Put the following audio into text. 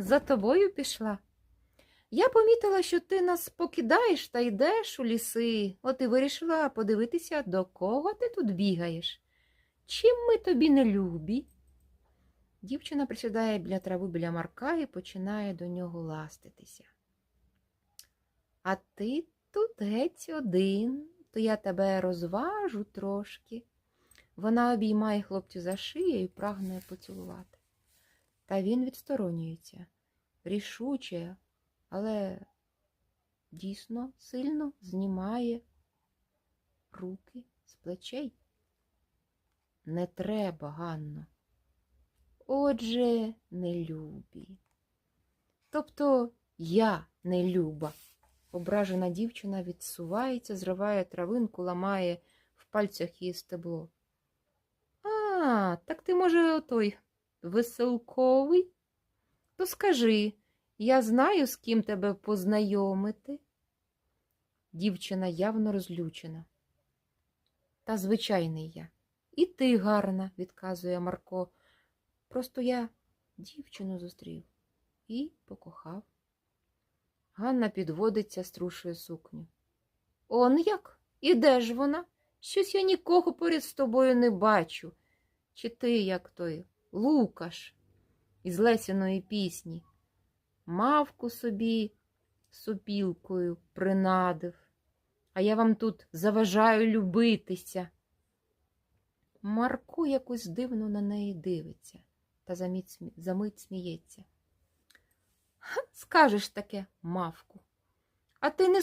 За тобою пішла. Я помітила, що ти нас покидаєш та йдеш у ліси, от і вирішила подивитися, до кого ти тут бігаєш. Чим ми тобі не любі? Дівчина присідає біля трави біля Марка і починає до нього ластитися. А ти тут геть один, то я тебе розважу трошки. Вона обіймає хлопцю за шию і прагне поцілувати. Та він відсторонюється, рішуче, але дійсно сильно знімає руки з плечей. Не треба, Ганно. Отже, не любі. Тобто я не люба. Ображена дівчина відсувається, зриває травинку, ламає в пальцях її стебло. А, так ти, може, отой веселковий? То скажи, я знаю, з ким тебе познайомити. Дівчина явно розлючена. Та звичайний я. І ти гарна, відказує Марко. Просто я дівчину зустрів і покохав. Ганна підводиться, струшує сукню. Он як? І де ж вона? Щось я нікого поряд з тобою не бачу. Чи ти, як той Лукаш із Лесяної пісні, мавку собі сопілкою принадив, а я вам тут заважаю любитися. Марко якось дивно на неї дивиться та замить, сміється. Скажеш таке, мавку. А ти не